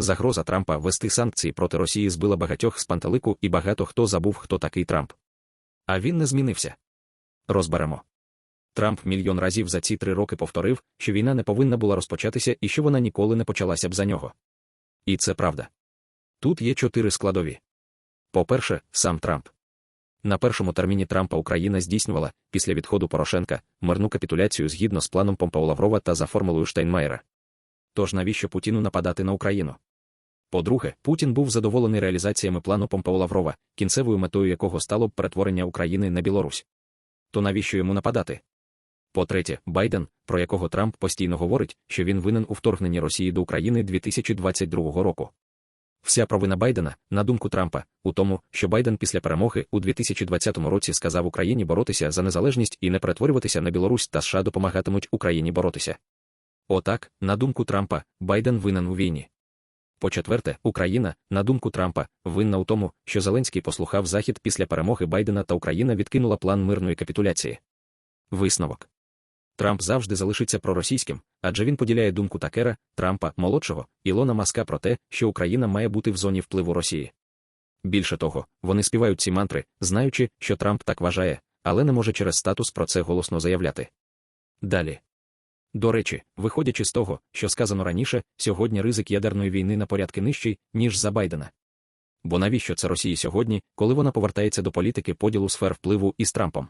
Загроза Трампа ввести санкції проти Росії збила багатьох з пантелику і багато хто забув, хто такий Трамп. А він не змінився. Розберемо. Трамп мільйон разів за ці три роки повторив, що війна не повинна була розпочатися і що вона ніколи не почалася б за нього. І це правда. Тут є чотири складові. По-перше, сам Трамп. На першому терміні Трампа Україна здійснювала, після відходу Порошенка, мирну капітуляцію згідно з планом Помпео Лаврова та за формулою Штайнмаєра. Тож навіщо Путіну нападати на Україну? По-друге, Путін був задоволений реалізаціями плану Помпео Лаврова, кінцевою метою якого стало б перетворення України на Білорусь. То навіщо йому нападати? По-третє, Байден, про якого Трамп постійно говорить, що він винен у вторгненні Росії до України 2022 року. Вся провина Байдена, на думку Трампа, у тому, що Байден після перемоги у 2020 році сказав Україні боротися за незалежність і не перетворюватися на Білорусь та США допомагатимуть Україні боротися. Отак, на думку Трампа, Байден винен у війні. По-четверте, Україна, на думку Трампа, винна у тому, що Зеленський послухав Захід після перемоги Байдена та Україна відкинула план мирної капітуляції. Висновок. Трамп завжди залишиться проросійським, адже він поділяє думку Такера, Трампа, молодшого, Ілона Маска про те, що Україна має бути в зоні впливу Росії. Більше того, вони співають ці мантри, знаючи, що Трамп так вважає, але не може через статус про це голосно заявляти. Далі. До речі, виходячи з того, що сказано раніше, сьогодні ризик ядерної війни на порядки нижчий, ніж за Байдена. Бо навіщо це Росії сьогодні, коли вона повертається до політики поділу сфер впливу із Трампом?